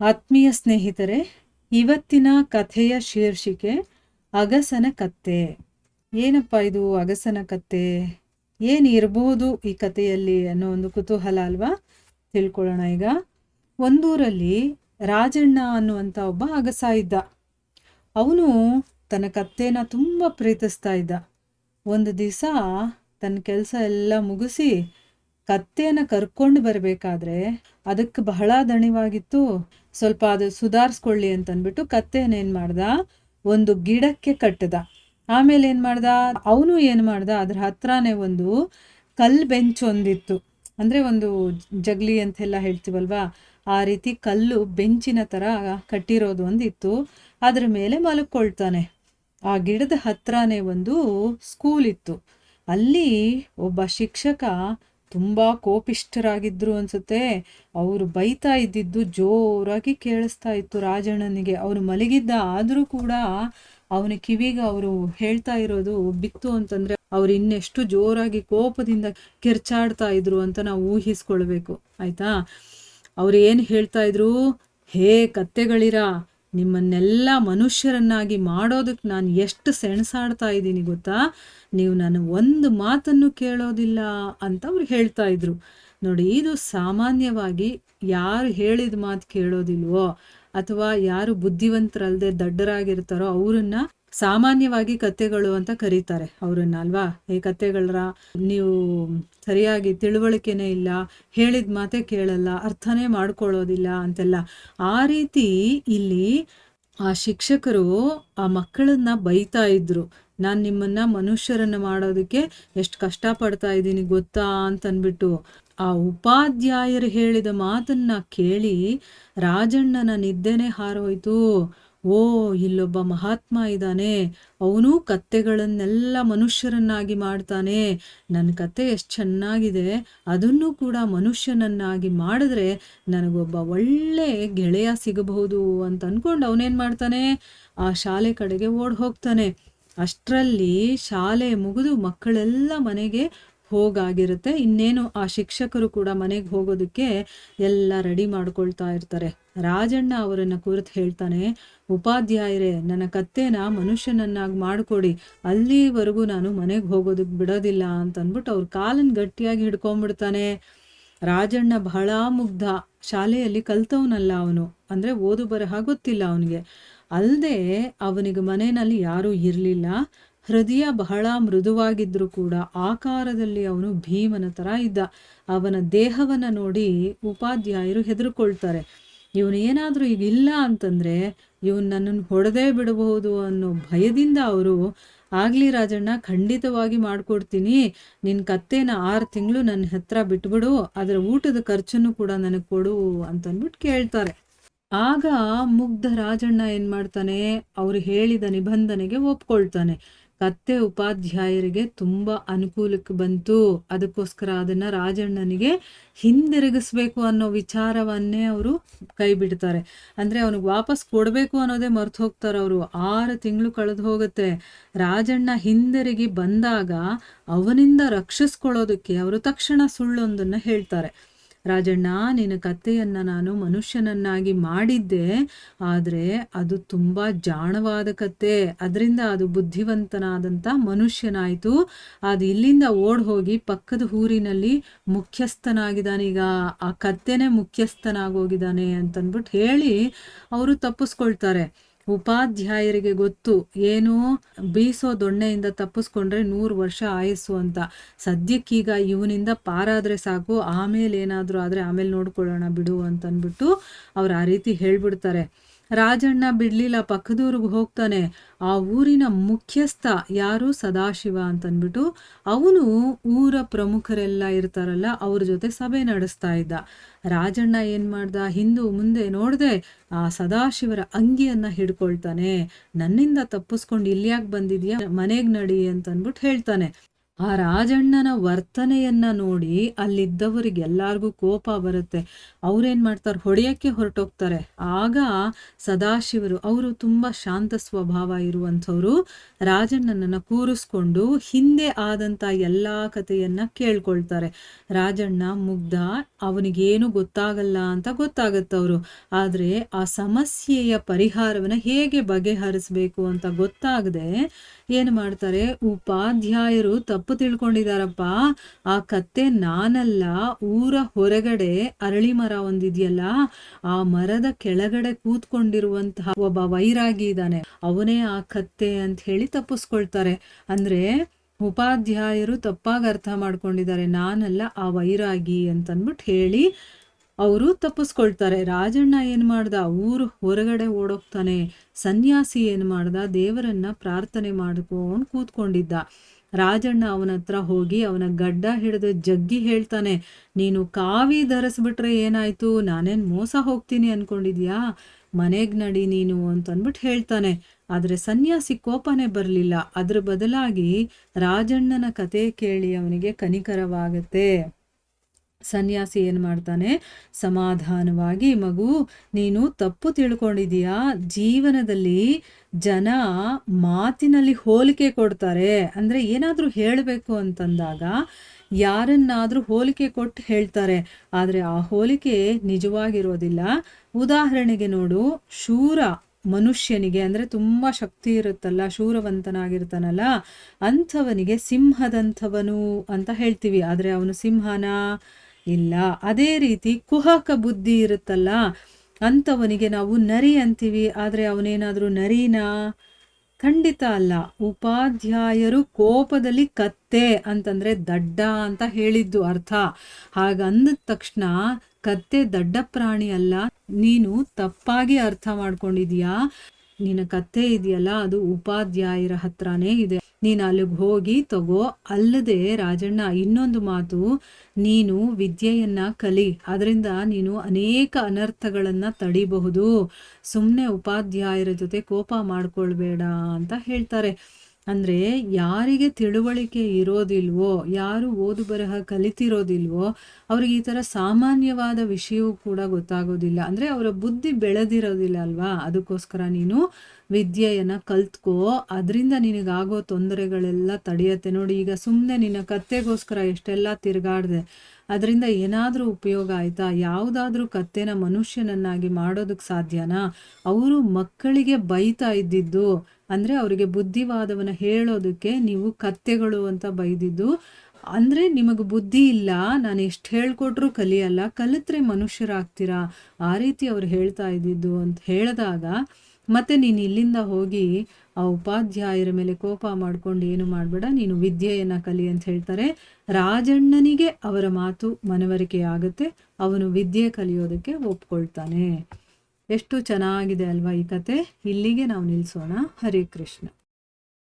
ಆತ್ಮೀಯ ಸ್ನೇಹಿತರೆ, ಇವತ್ತಿನ ಕಥೆಯ ಶೀರ್ಷಿಕೆ ಅಗಸನ ಕತ್ತೆ. ಏನಪ್ಪ ಇದು ಅಗಸನ ಕತ್ತೆ? ಏನು ಇರಬಹುದು ಈ ಕಥೆಯಲ್ಲಿ ಅನ್ನೋ ಒಂದು ಕುತೂಹಲ ಅಲ್ವಾ? ತಿಳ್ಕೊಳ್ಳೋಣ ಈಗ. ಒಂದೂರಲ್ಲಿ ರಾಜಣ್ಣ ಅನ್ನುವಂಥ ಒಬ್ಬ ಅಗಸ ಇದ್ದ. ಅವನು ತನ್ನ ಕತ್ತೆನ ತುಂಬ ಪ್ರೀತಿಸ್ತಾ ಇದ್ದ. ಒಂದು ದಿವಸ ತನ್ನ ಕೆಲಸ ಎಲ್ಲ ಮುಗಿಸಿ ಕತ್ತೆಯನ್ನು ಕರ್ಕೊಂಡು ಬರಬೇಕಾದ್ರೆ ಅದಕ್ಕೆ ಬಹಳ ದಣಿವಾಗಿತ್ತು. ಸ್ವಲ್ಪ ಅದು ಸುಧಾರಿಸ್ಕೊಳ್ಳಿ ಅಂತಂದ್ಬಿಟ್ಟು ಏನು ಮಾಡ್ದ? ಒಂದು ಗಿಡಕ್ಕೆ ಕಟ್ಟದ. ಆಮೇಲೆ ಏನು ಮಾಡ್ದ? ಅವನು ಏನು ಮಾಡ್ದ? ಅದ್ರ ಹತ್ರನೇ ಒಂದು ಕಲ್ ಬೆಂಚ್ ಒಂದಿತ್ತು. ಅಂದರೆ ಒಂದು ಜಗ್ಲಿ ಅಂತೆಲ್ಲ ಹೇಳ್ತೀವಲ್ವಾ? ಆ ರೀತಿ ಕಲ್ಲು ಬೆಂಚಿನ ಥರ ಕಟ್ಟಿರೋದು ಒಂದಿತ್ತು. ಅದ್ರ ಮೇಲೆ ಮಲಕೊಳ್ತಾನೆ. ಆ ಗಿಡದ ಹತ್ರನೇ ಒಂದು ಸ್ಕೂಲ್ ಇತ್ತು. ಅಲ್ಲಿ ಒಬ್ಬ ಶಿಕ್ಷಕ ತುಂಬ ಕೋಪಿಷ್ಠರಾಗಿದ್ರು ಅನಿಸುತ್ತೆ. ಅವರು ಬೈತಾ ಇದ್ದಿದ್ದು ಜೋರಾಗಿ ಕೇಳಿಸ್ತಾ ಇತ್ತು ರಾಜಣ್ಣನಿಗೆ. ಅವನು ಮಲಗಿದ್ದ ಆದರೂ ಕೂಡ ಅವನ ಕಿವಿಗೆ ಅವರು ಹೇಳ್ತಾ ಇರೋದು ಬಿತ್ತು ಅಂತಂದ್ರೆ ಅವರು ಇನ್ನೆಷ್ಟು ಜೋರಾಗಿ ಕೋಪದಿಂದ ಕಿರ್ಚಾಡ್ತಾ ಇದ್ರು ಅಂತ ನಾವು ಊಹಿಸ್ಕೊಳ್ಬೇಕು. ಆಯ್ತಾ? ಅವ್ರು ಏನು ಹೇಳ್ತಾ ಇದ್ರು? ಹೇ ಕತ್ತೆಗಳಿರ ನಿಮ್ಮನ್ನೆಲ್ಲ ಮನುಷ್ಯರನ್ನಾಗಿ ಮಾಡೋದಕ್ಕೆ ನಾನು ಎಷ್ಟು ಸೆಣಸಾಡ್ತಾ ಇದ್ದೀನಿ ಗೊತ್ತಾ? ನೀವು ನಾನು ಒಂದು ಮಾತನ್ನು ಕೇಳೋದಿಲ್ಲ ಅಂತ ಅವ್ರು ಹೇಳ್ತಾ ಇದ್ರು. ನೋಡಿ, ಇದು ಸಾಮಾನ್ಯವಾಗಿ ಯಾರು ಹೇಳಿದ ಮಾತು ಕೇಳೋದಿಲ್ವೋ ಅಥವಾ ಯಾರು ಬುದ್ಧಿವಂತರಲ್ಲದೆ ದಡ್ಡರಾಗಿರ್ತಾರೋ ಅವರನ್ನ ಸಾಮಾನ್ಯವಾಗಿ ಕತೆಗಳು ಅಂತ ಕರೀತಾರೆ ಅವ್ರನ್ನ, ಅಲ್ವಾ? ಈ ಕತೆಗಳರ ನೀವು ಸರಿಯಾಗಿ ತಿಳುವಳಿಕೆನೇ ಇಲ್ಲ, ಹೇಳಿದ ಮಾತೆ ಕೇಳಲ್ಲ, ಅರ್ಥನೇ ಮಾಡ್ಕೊಳ್ಳೋದಿಲ್ಲ ಅಂತೆಲ್ಲ. ಆ ರೀತಿ ಇಲ್ಲಿ ಆ ಶಿಕ್ಷಕರು ಆ ಮಕ್ಕಳನ್ನ ಬೈತಾ ಇದ್ರು. ನಾನು ನಿಮ್ಮನ್ನ ಮನುಷ್ಯರನ್ನ ಮಾಡೋದಕ್ಕೆ ಎಷ್ಟು ಪಡ್ತಾ ಇದ್ದೀನಿ, ಗೊತ್ತಾ? ಅಂತನ್ಬಿಟ್ಟು ಆ ಉಪಾಧ್ಯಾಯರು ಹೇಳಿದ ಮಾತನ್ನ ಕೇಳಿ ರಾಜಣ್ಣನ ನಿದ್ದೆನೆ ಹಾರೋಯ್ತು. ಓ, ಇಲ್ಲೊಬ್ಬ ಮಹಾತ್ಮ ಇದ್ದಾನೆ. ಅವನು ಕತ್ತೆಗಳನ್ನೆಲ್ಲ ಮನುಷ್ಯರನ್ನಾಗಿ ಮಾಡ್ತಾನೆ. ನನ್ನ ಕತೆ ಎಷ್ಟು ಚೆನ್ನಾಗಿದೆ. ಅದನ್ನು ಕೂಡ ಮನುಷ್ಯನನ್ನಾಗಿ ಮಾಡಿದ್ರೆ ನನಗೊಬ್ಬ ಒಳ್ಳೆ ಗೆಳೆಯ ಸಿಗಬಹುದು ಅಂತ ಅಂದ್ಕೊಂಡು ಅವನೇನು ಮಾಡ್ತಾನೆ? ಆ ಶಾಲೆ ಕಡೆಗೆ ಓಡ್ ಹೋಗ್ತಾನೆ ಅಷ್ಟರಲ್ಲಿ ಶಾಲೆ ಮುಗಿದು ಮಕ್ಕಳೆಲ್ಲ ಮನೆಗೆ ಹೋಗಾಗಿರುತ್ತೆ. ಇನ್ನೇನು ಆ ಶಿಕ್ಷಕರು ಕೂಡ ಮನೆಗೆ ಹೋಗೋದಕ್ಕೆ ಎಲ್ಲ ರೆಡಿ ಮಾಡ್ಕೊಳ್ತಾ ಇರ್ತಾರೆ. ರಾಜಣ್ಣ ಅವರನ್ನ ಕುರಿತು ಹೇಳ್ತಾನೆ, ಉಪಾಧ್ಯಾಯರೇ, ನನ್ನ ಕತ್ತೆನ ಮನುಷ್ಯನನ್ನಾಗಿ ಮಾಡಿಕೊಡಿ. ಅಲ್ಲಿವರೆಗೂ ನಾನು ಮನೆಗೆ ಹೋಗೋದಕ್ಕೆ ಬಿಡೋದಿಲ್ಲ ಅಂತ ಅಂದ್ಬಿಟ್ಟು ಅವ್ರ ಕಾಲನ್ನು ಗಟ್ಟಿಯಾಗಿ ಹಿಡ್ಕೊಂಡ್ಬಿಡ್ತಾನೆ ರಾಜಣ್ಣ ಬಹಳ ಮುಗ್ಧ. ಶಾಲೆಯಲ್ಲಿ ಕಲ್ತವನಲ್ಲ ಅವನು. ಅಂದರೆ ಓದು ಬರಹ ಗೊತ್ತಿಲ್ಲ ಅವನಿಗೆ. ಅಲ್ಲದೆ ಅವನಿಗೆ ಮನೆಯಲ್ಲಿ ಯಾರೂ ಇರಲಿಲ್ಲ. ಹೃದಯ ಬಹಳ ಮೃದುವಾಗಿದ್ರೂ ಕೂಡ ಆಕಾರದಲ್ಲಿ ಅವನು ಭೀಮನ ಥರ ಇದ್ದ. ಅವನ ದೇಹವನ್ನು ನೋಡಿ ಉಪಾಧ್ಯಾಯರು ಹೆದರ್ಕೊಳ್ತಾರೆ. ಇವನು ಏನಾದರೂ ಈಗ ಇಲ್ಲ ಅಂತಂದರೆ ಇವನು ನನ್ನನ್ನು ಹೊಡೆದೇ ಬಿಡಬಹುದು ಅನ್ನೋ ಭಯದಿಂದ ಅವರು, ಆಗಲಿ ರಾಜಣ್ಣ, ಖಂಡಿತವಾಗಿ ಮಾಡಿಕೊಡ್ತೀನಿ. ನಿನ್ನ ಕತ್ತೆನ ಆರು ತಿಂಗಳು ನನ್ನ ಹತ್ರ ಬಿಟ್ಬಿಡು. ಅದರ ಊಟದ ಖರ್ಚನ್ನು ಕೂಡ ನನಗೆ ಕೊಡು ಅಂತಂದ್ಬಿಟ್ಟು ಕೇಳ್ತಾರೆ. ಆಗ ಮುಗ್ಧ ರಾಜಣ್ಣ ಏನು ಮಾಡ್ತಾನೆ ಅವರು ಹೇಳಿದ ನಿಬಂಧನೆಗೆ ಒಪ್ಕೊಳ್ತಾನೆ. ಕತ್ತೆ ಉಪಾಧ್ಯಾಯರಿಗೆ ತುಂಬ ಅನುಕೂಲಕ್ಕೆ ಬಂತು. ಅದಕ್ಕೋಸ್ಕರ ಅದನ್ನ ರಾಜಣ್ಣನಿಗೆ ಹಿಂದಿರುಗಿಸ್ಬೇಕು ಅನ್ನೋ ವಿಚಾರವನ್ನೇ ಅವರು ಕೈ ಬಿಡ್ತಾರೆ. ಅಂದ್ರೆ ಅವನಿಗೆ ವಾಪಸ್ ಕೊಡಬೇಕು ಅನ್ನೋದೇ ಮರ್ತು ಹೋಗ್ತಾರೆ ಅವರು. ಆರು ತಿಂಗಳು ಕಳೆದು ಹೋಗುತ್ತೆ. ರಾಜಣ್ಣ ಹಿಂದಿರುಗಿ ಬಂದಾಗ ಅವನಿಂದ ರಕ್ಷಿಸ್ಕೊಳ್ಳೋದಕ್ಕೆ ಅವರು ತಕ್ಷಣ ಸುಳ್ಳೊಂದನ್ನ ಹೇಳ್ತಾರೆ. ರಾಜಣ್ಣ, ನಿನ್ನ ಕತ್ತೆಯನ್ನು ನಾನು ಮನುಷ್ಯನನ್ನಾಗಿ ಮಾಡಿದ್ದೆ, ಆದರೆ ಅದು ತುಂಬ ಜಾಣವಾದ ಕತ್ತೆ. ಅದರಿಂದ ಅದು ಬುದ್ಧಿವಂತನಾದಂಥ ಮನುಷ್ಯನಾಯಿತು. ಅದು ಇಲ್ಲಿಂದ ಓಡ್ ಹೋಗಿ ಪಕ್ಕದ ಊರಿನಲ್ಲಿ ಮುಖ್ಯಸ್ಥನಾಗಿದ್ದಾನೀಗ ಆ ಕತ್ತೆನೇ ಮುಖ್ಯಸ್ಥನಾಗೋಗಿದ್ದಾನೆ ಅಂತಂದ್ಬಿಟ್ಟು ಹೇಳಿ ಅವರು ತಪ್ಪಿಸ್ಕೊಳ್ತಾರೆ. ಉಪಾಧ್ಯಾಯರಿಗೆ ಗೊತ್ತು. ಏನು ಬೀಸೋ ದೊಣ್ಣೆಯಿಂದ ತಪ್ಪಿಸ್ಕೊಂಡ್ರೆ ನೂರು ವರ್ಷ ಆಯಸ್ಸು ಅಂತ. ಸದ್ಯಕ್ಕೀಗ ಇವನಿಂದ ಪಾರಾದರೆ ಸಾಕು ಆಮೇಲೆ ಏನಾದರೂ ಆದರೆ ಆಮೇಲೆ ನೋಡ್ಕೊಳ್ಳೋಣ ಬಿಡು ಅಂತಂದ್ಬಿಟ್ಟು ಅವ್ರು ಆ ರೀತಿ ಹೇಳ್ಬಿಡ್ತಾರೆ. ರಾಜಣ್ಣ ಬಿಡ್ಲಿಲ್ಲ ಪಕ್ಕದೂರಿಗೆ ಹೋಗ್ತಾನೆ. ಆ ಊರಿನ ಮುಖ್ಯಸ್ಥ ಯಾರು? ಸದಾಶಿವ ಅಂತನ್ಬಿಟ್ಟು ಅವನು ಊರ ಪ್ರಮುಖರೆಲ್ಲ ಇರ್ತಾರಲ್ಲ, ಅವ್ರ ಜೊತೆ ಸಭೆ ನಡೆಸ್ತಾ ಇದ್ದ. ರಾಜಣ್ಣ ಏನು ಮಾಡ್ದ? ಹಿಂದೂ ಮುಂದೆ ನೋಡದೆ ಆ ಸದಾಶಿವರ ಅಂಗಿಯನ್ನ ಹಿಡ್ಕೊಳ್ತಾನೆ. ನನ್ನಿಂದ ತಪ್ಪಿಸ್ಕೊಂಡು ಇಲ್ಯಾಕೆ ಬಂದಿದ್ಯಾ? ಮನೆಗೆ ನಡಿ ಅಂತನ್ಬಿಟ್ಟು ಹೇಳ್ತಾನೆ. ಆ ರಾಜಣ್ಣನ ವರ್ತನೆಯನ್ನ ನೋಡಿ ಅಲ್ಲಿದ್ದವರಿಗೆ ಎಲ್ಲಾರ್ಗೂ ಕೋಪ ಬರುತ್ತೆ. ಅವ್ರೇನ್ ಮಾಡ್ತಾರೆ? ಹೊಡೆಯಕ್ಕೆ ಹೊರಟೋಗ್ತಾರೆ. ಆಗ ಸದಾಶಿವರು, ಅವರು ತುಂಬಾ ಶಾಂತ ಸ್ವಭಾವ ಇರುವಂಥವ್ರು, ರಾಜಣ್ಣನನ್ನ ಕೂರಿಸ್ಕೊಂಡು ಹಿಂದೆ ಆದಂತ ಎಲ್ಲಾ ಕಥೆಯನ್ನ ಕೇಳ್ಕೊಳ್ತಾರೆ. ರಾಜಣ್ಣ ಮುಗ್ಧ, ಅವನಿಗೇನು ಗೊತ್ತಾಗಲ್ಲ ಅಂತ ಗೊತ್ತಾಗತ್ತವರು. ಆದ್ರೆ ಆ ಸಮಸ್ಯೆಯ ಪರಿಹಾರವನ್ನ ಹೇಗೆ ಬಗೆಹರಿಸ್ಬೇಕು ಅಂತ ಗೊತ್ತಾಗದೆ ಏನು ಮಾಡ್ತಾರೆ? ಉಪಾಧ್ಯಾಯರು ತಪ್ಪು ತಿಳ್ಕೊಂಡಿದಾರಪ್ಪ. ಆ ಕತ್ತೆ ನಾನಲ್ಲ, ಊರ ಹೊರಗಡೆ ಅರಳಿ ಮರ ಒಂದಿದೆಯಲ್ಲ ಆ ಮರದ ಕೆಳಗಡೆ ಕೂತ್ಕೊಂಡಿರುವಂತಹ ಒಬ್ಬ ವೈರಾಗಿ ಇದ್ದಾನೆ. ಅವನೇ ಆ ಕತ್ತೆ ಅಂತ ಹೇಳಿ ತಪ್ಪಿಸ್ಕೊಳ್ತಾರೆ. ಅಂದ್ರೆ ಉಪಾಧ್ಯಾಯರು ತಪ್ಪಾಗಿ ಅರ್ಥ ಮಾಡ್ಕೊಂಡಿದ್ದಾರೆ. ನಾನಲ್ಲ ಆ ವೈರಾಗಿ ಅಂತನ್ಬಿಟ್ಟು ಹೇಳಿ ಅವರು ತಪ್ಪಿಸ್ಕೊಳ್ತಾರೆ. ರಾಜಣ್ಣ ಏನ್ ಮಾಡ್ದ? ಊರು ಹೊರಗಡೆ ಓಡೋಗ್ತಾನೆ. ಸನ್ಯಾಸಿ ಏನ್ ಮಾಡ್ದ? ದೇವರನ್ನ ಪ್ರಾರ್ಥನೆ ಮಾಡ್ಕೊಂಡು ಕೂತ್ಕೊಂಡಿದ್ದ. ರಾಜಣ್ಣ ಅವನ ಹತ್ರ ಹೋಗಿ ಅವನ ಗಡ್ಡ ಹಿಡಿದು ಜಗ್ಗಿ ಹೇಳ್ತಾನೆ, ನೀನು ಕಾವಿ ಧರಿಸ್ಬಿಟ್ರೆ ಏನಾಯ್ತು? ನಾನೇನ್ ಮೋಸ ಹೋಗ್ತೀನಿ ಅನ್ಕೊಂಡಿದ್ಯಾ? ಮನೆಗ್ ನಡಿ ನೀನು ಅಂತ ಹೇಳ್ತಾನೆ. ಆದ್ರೆ ಸನ್ಯಾಸಿ ಕೋಪನೇ ಬರಲಿಲ್ಲ. ಅದ್ರ ಬದಲಾಗಿ ರಾಜಣ್ಣನ ಕತೆ ಕೇಳಿ ಅವನಿಗೆ ಕನಿಕರವಾಗತ್ತೆ. ಸನ್ಯಾಸಿ ಏನು ಮಾಡ್ತಾನೆ? ಸಮಾಧಾನವಾಗಿ, ಮಗು, ನೀನು ತಪ್ಪು ತಿಳ್ಕೊಂಡಿದೀಯಾ ಜೀವನದಲ್ಲಿ ಜನ ಮಾತಿನಲ್ಲಿ ಹೋಲಿಕೆ ಕೊಡ್ತಾರೆ. ಅಂದರೆ ಏನಾದರೂ ಹೇಳಬೇಕು ಅಂತಂದಾಗ ಯಾರನ್ನಾದರೂ ಹೋಲಿಕೆ ಕೊಟ್ಟು ಹೇಳ್ತಾರೆ. ಆದರೆ ಆ ಹೋಲಿಕೆ ನಿಜವಾಗಿರೋದಿಲ್ಲ. ಉದಾಹರಣೆಗೆ ನೋಡು, ಶೂರ ಮನುಷ್ಯನಿಗೆ ಅಂದರೆ ತುಂಬ ಶಕ್ತಿ ಇರುತ್ತಲ್ಲ, ಶೂರವಂತನಾಗಿರ್ತಾನಲ್ಲ, ಅಂಥವನಿಗೆ ಸಿಂಹದಂಥವನು ಅಂತ ಹೇಳ್ತೀವಿ. ಆದರೆ ಅವನು ಸಿಂಹನ? ಇಲ್ಲ. ಅದೇ ರೀತಿ ಕುಹಕ ಬುದ್ಧಿ ಇರುತ್ತಲ್ಲ, ಅಂಥವನಿಗೆ ನಾವು ನರಿ ಅಂತೀವಿ. ಆದರೆ ಅವನೇನಾದರೂ ನರಿನಾ? ಖಂಡಿತ ಅಲ್ಲ. ಉಪಾಧ್ಯಾಯರು ಕೋಪದಲ್ಲಿ ಕತ್ತೆ ಅಂತಂದ್ರೆ ದಡ್ಡ ಅಂತ ಹೇಳಿದ್ದು ಅರ್ಥ. ಹಾಗಂದ ತಕ್ಷಣ ಕತ್ತೆ ದಡ್ಡ ಪ್ರಾಣಿ ಅಲ್ಲ. ನೀನು ತಪ್ಪಾಗಿ ಅರ್ಥ ಮಾಡ್ಕೊಂಡಿದೀಯಾ ನಿನ್ನ ಕತ್ತೆ ಇದೆಯಲ್ಲ, ಅದು ಉಪಾಧ್ಯಾಯರ ಹತ್ರನೇ ಇದೆ. ನೀನು ಅಲ್ಲಿಗೆ ಹೋಗಿ ತಗೋ, ಅಲ್ಲದೆ ರಾಜಣ್ಣ, ಇನ್ನೊಂದು ಮಾತು, ನೀನು ವಿದ್ಯೆಯನ್ನ ಕಲಿ. ಅದರಿಂದ ನೀನು ಅನೇಕ ಅನರ್ಥಗಳನ್ನ ತಡಿಬಹುದು. ಸುಮ್ಮನೆ ಉಪಾಧ್ಯಾಯರ ಜೊತೆ ಕೋಪ ಮಾಡ್ಕೊಳ್ಬೇಡ ಅಂತ ಹೇಳ್ತಾರೆ. ಅಂದರೆ ಯಾರಿಗೆ ತಿಳುವಳಿಕೆ ಇರೋದಿಲ್ವೋ, ಯಾರು ಓದು ಬರಹ ಕಲಿತಿರೋದಿಲ್ವೋ, ಅವ್ರಿಗೆ ಈ ಥರ ಸಾಮಾನ್ಯವಾದ ವಿಷಯವೂ ಕೂಡ ಗೊತ್ತಾಗೋದಿಲ್ಲ. ಅಂದರೆ ಅವರ ಬುದ್ಧಿ ಬೆಳೆದಿರೋದಿಲ್ಲ ಅಲ್ವಾ? ಅದಕ್ಕೋಸ್ಕರ ನೀನು ವಿದ್ಯೆಯನ್ನು ಕಲ್ತ್ಕೋ, ಅದರಿಂದ ನಿನಗಾಗೋ ತೊಂದರೆಗಳೆಲ್ಲ ತಡೆಯತ್ತೆ. ನೋಡಿ, ಈಗ ಸುಮ್ಮನೆ ನಿನ್ನ ಕತ್ತೆಗೋಸ್ಕರ ಎಷ್ಟೆಲ್ಲ ತಿರುಗಾಡಿದೆ, ಅದರಿಂದ ಏನಾದರೂ ಉಪಯೋಗ ಆಯ್ತಾ? ಯಾವುದಾದ್ರೂ ಕತ್ತೆನ ಮನುಷ್ಯನನ್ನಾಗಿ ಮಾಡೋದಕ್ಕೆ ಸಾಧ್ಯನಾ? ಅವರು ಮಕ್ಕಳಿಗೆ ಬೈತಾ ಇದ್ದಿದ್ದು, ಅಂದರೆ ಅವರಿಗೆ ಬುದ್ಧಿವಾದವನ್ನು ಹೇಳೋದಕ್ಕೆ ನೀವು ಕತ್ತೆಗಳು ಅಂತ ಬೈದಿದ್ದು, ಅಂದರೆ ನಿಮಗೆ ಬುದ್ಧಿ ಇಲ್ಲ, ನಾನು ಎಷ್ಟು ಹೇಳ್ಕೊಟ್ರು ಕಲಿಯಲ್ಲ, ಕಲಿತ್ರೆ ಮನುಷ್ಯರಾಗ್ತೀರಾ? ಆ ರೀತಿ ಅವ್ರು ಹೇಳ್ತಾ ಇದ್ದಿದ್ದು ಅಂತ ಹೇಳಿದಾಗ ಮತ್ತೆ ನೀನು ಇಲ್ಲಿಂದ ಹೋಗಿ ಆ ಉಪಾಧ್ಯಾಯರ ಮೇಲೆ ಕೋಪ ಮಾಡ್ಕೊಂಡು ಏನು ಮಾಡಬೇಡ, ನೀನು ವಿದ್ಯೆಯನ್ನು ಕಲಿ ಅಂತ ಹೇಳ್ತಾರೆ. ರಾಜಣ್ಣನಿಗೆ ಅವರ ಮಾತು ಮನವರಿಕೆ ಆಗುತ್ತೆ, ಅವನು ವಿದ್ಯೆ ಕಲಿಯೋದಕ್ಕೆ ಒಪ್ಕೊಳ್ತಾನೆ. ಎಷ್ಟು ಚೆನ್ನಾಗಿದೆ ಅಲ್ವಾ ಈ ಕತೆ. ಇಲ್ಲಿಗೆ ನಾವು ನಿಲ್ಲಿಸೋಣ ಹರೇ ಕೃಷ್ಣ.